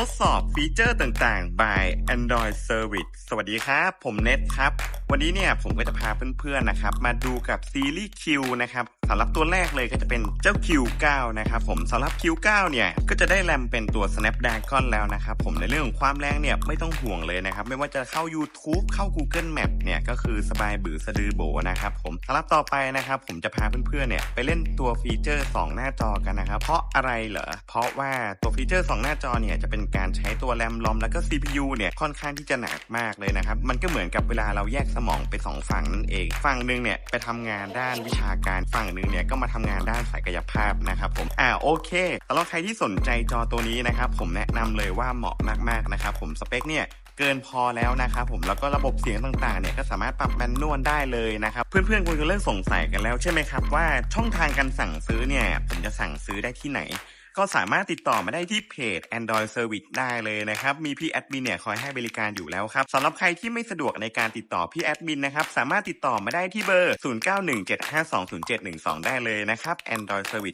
ทดสอบฟีเจอร์ต่างๆ by Android Service สวัสดีครับ ผมเน็ตครับวันนี้เนี่ยผมก็จะพาเพื่อนๆนะครับมาดูกับซีรีส์ Q นะครับสำหรับตัวแรกเลยก็จะเป็นเจ้า Q9 นะครับผมสำหรับ Q9 เนี่ยก็จะได้แรมเป็นตัว Snapdragon แล้วนะครับผมในเรื่องของความแรงเนี่ยไม่ต้องห่วงเลยนะครับไม่ว่าจะเข้า YouTube เข้า Google Map เนี่ยก็คือสบายบือสะดือโบนะครับผมสำหรับต่อไปนะครับผมจะพาเพื่อนๆเนี่ยไปเล่นตัวฟีเจอร์ 2 หน้าจอกันนะครับเพราะอะไรเหรอเพราะว่าตัวฟีเจอร์ 2 หน้าจอเนี่ยจะเป็นการใช้ตัวแรมลอมแล้วก็ CPU เนี่ยค่อนข้างที่จะหนักมากเลยนะครับมันก็เหมือนกับเวลาเราแยกสมองไปสองฝั่งนั่นเอง ฝั่งหนึ่งเนี่ยไปทำงานด้านวิชาการ ฝั่งหนึ่งเนี่ยก็มาทำงานด้านศักยภาพนะครับผม อ่าโอเคสำหรับใครที่สนใจจอตัวนี้นะครับผมแนะนำเลยว่าเหมาะมากๆนะครับผมสเปคเนี่ยเกินพอแล้วนะครับผมแล้วก็ระบบเสียงต่างๆเนี่ยก็สามารถปรับแมนนวลได้เลยนะครับเพื่อนๆคงจะเริ่มสงสัยกันแล้วใช่ไหมครับว่าช่องทางการสั่งซื้อเนี่ยผมจะสั่งซื้อได้ที่ไหน ก็สามารถติดต่อมาได้ที่เพจ Android Service ได้เลยนะครับ มีพี่แอดมินเนี่ยคอยให้บริการอยู่แล้วครับสำหรับใครที่ไม่สะดวกในการติดต่อพี่แอดมินนะครับ สามารถติดต่อมาได้ที่เบอร์ 0917520712 ได้เลยนะครับ Android Service